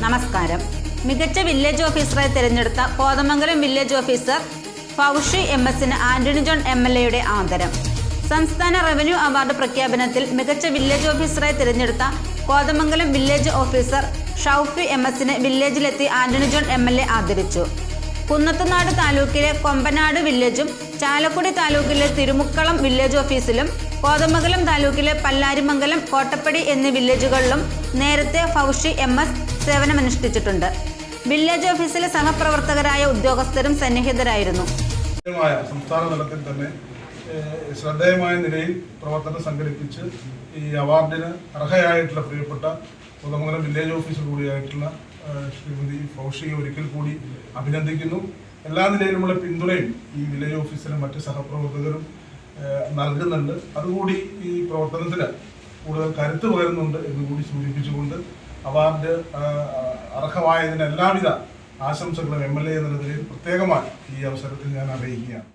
പുരസ്കാരം മികച്ച വില്ലേജ് ഓഫീസറായി തിരഞ്ഞെടുത്ത Kothamangalam village officer Faushi M എസിന് ആന്റണി ജോൺ എം എൽ എയുടെ ആദരം. സംസ്ഥാന റവന്യൂ അവാർഡ് പ്രഖ്യാപനത്തിൽ മികച്ച വില്ലേജ് ഓഫീസറായി തിരഞ്ഞെടുത്ത Kothamangalam village officer Shoufi M എസിനെ വില്ലേജിലെത്തി Antony John M L A ആദരിച്ചു. കുന്നത്തുനാട് താലൂക്കിലെ കൊമ്പനാട് വില്ലേജും ചാലക്കുടി താലൂക്കിലെ തിരുമുക്കളം വില്ലേജ് ഓഫീസിലും കോതമംഗലം താലൂക്കിലെ പല്ലാരിമംഗലം കോട്ടപ്പടി എന്നീ വില്ലേജുകളിലും നേരത്തെ ഫൗഷി എം എസ് സേവനമനുഷ്ഠിച്ചിട്ടുണ്ട്. വില്ലേജ് ഓഫീസിലെ സഹപ്രവർത്തകരായ ഉദ്യോഗസ്ഥരും സന്നിഹിതരായിരുന്നു. സംസ്ഥാന തലത്തിൽ തന്നെ ശ്രദ്ധേയമായ നിലയിൽ പ്രവർത്തനം സംഘടിപ്പിച്ച് ഈ അവാർഡിന് അർഹയായിട്ടുള്ള പ്രിയപ്പെട്ട കുതമംഗലം വില്ലേജ് ഓഫീസർ കൂടിയായിട്ടുള്ള ശ്രീമതി ഫൗഷിയെ ഒരിക്കൽ കൂടി അഭിനന്ദിക്കുന്നു. എല്ലാ നിലയിലുമുള്ള പിന്തുണയും ഈ വില്ലേജ് ഓഫീസിലും മറ്റ് സഹപ്രവർത്തകരും നൽകുന്നുണ്ട്. അതുകൂടി ഈ പ്രവർത്തനത്തിന് കൂടുതൽ കരുത്ത് പകരുന്നുണ്ട് എന്ന് കൂടി സൂചിപ്പിച്ചുകൊണ്ട് അവാർഡ് അർഹമായതിന് എല്ലാവിധ ആശംസകളും എം എൽ എ എന്ന നിലയിൽ പ്രത്യേകമായി ഈ അവസരത്തിൽ ഞാൻ അറിയിക്കുകയാണ്.